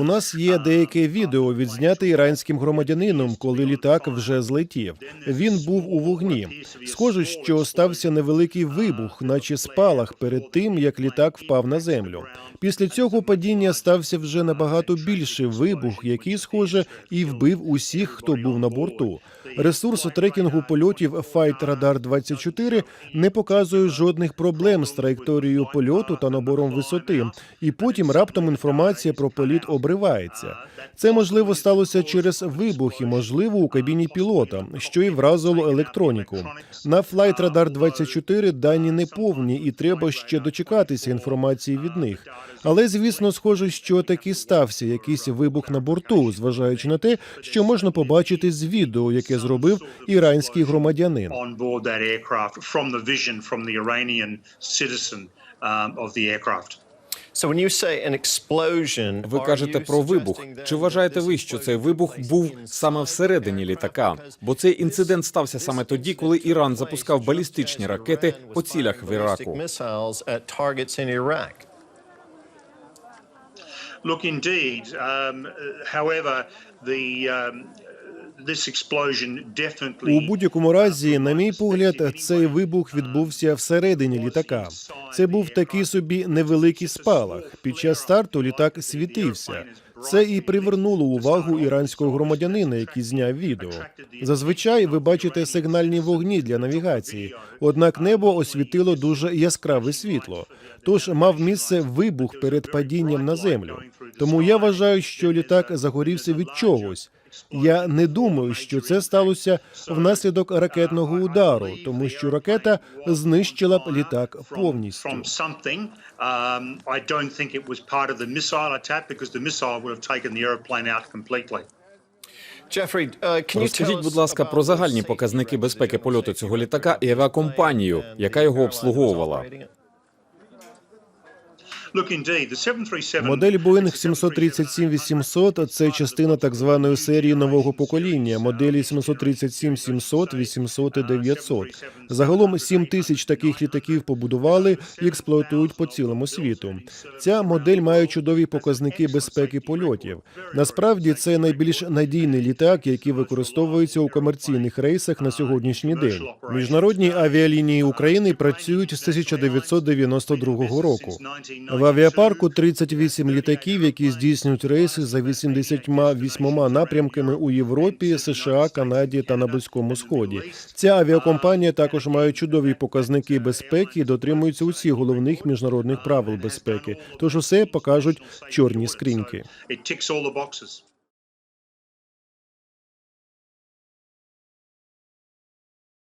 У нас є деяке відео відзняте іранським громадянином, коли літак вже злетів. Він був у вогні. Схоже, що стався невеликий вибух, наче спалах, перед тим як літак впав на землю. Після цього падіння стався вже набагато більший вибух, який, схоже, і вбив усіх, хто був на борту. Ресурс трекінгу польотів Fight Radar 24 не показує жодних проблем з траєкторією польоту та набором висоти. І потім раптом інформація про політ обривається. Це можливо сталося через вибух і, можливо, у кабіні пілота, що і вразило електроніку. На Flight Radar 24 дані не повні, і треба ще дочекатися інформації від них. Але звісно, схоже, що таки стався якийсь вибух на борту, зважаючи на те, що можна побачити з відео, яке зробив іранський громадянин. um, of the aircraft. So when you say an explosion, Ви кажете про вибух. Чи вважаєте that ви, що цей вибух був саме всередині літака? Бо цей інцидент стався саме тоді, коли Іран запускав балістичні ракети по цілях в Іраку. Look, indeed. Um, uh, however, the um, У будь-якому разі, на мій погляд, цей вибух відбувся всередині літака. Це був такий собі невеликий спалах. Під час старту літак світився. Це і привернуло увагу іранського громадянина, який зняв відео. Зазвичай ви бачите сигнальні вогні для навігації, однак небо освітило дуже яскраве світло. Тож мав місце вибух перед падінням на землю. Тому я вважаю, що літак загорівся від чогось. Я не думаю, що це сталося внаслідок ракетного удару, тому що ракета знищила б літак повністю. Um, would have taken the aeroplane out completely. Jeffrey, uh, can you tell Розкажіть, us будь ласка, about про the загальні показники безпеки польоту цього літака і авіакомпанію, яка and його обслуговувала. operating it? Look, indeed, the 737 Модель Boeing 737-800 – це частина так званої серії нового покоління, моделі 737-700, 800 і 900. Загалом 7 тисяч таких літаків побудували і експлуатують по цілому світу. Ця модель має чудові показники безпеки польотів. Насправді це найбільш надійний літак, який використовується у комерційних рейсах на сьогоднішній день. Міжнародні авіалінії України працюють з 1992 року. В авіапарку 38 літаків, які здійснюють рейси за 88 напрямками у Європі, США, Канаді та на Близькому Сході. Ця авіакомпанія також має чудові показники безпеки і дотримується усіх головних міжнародних правил безпеки. Тож усе покажуть чорні скриньки.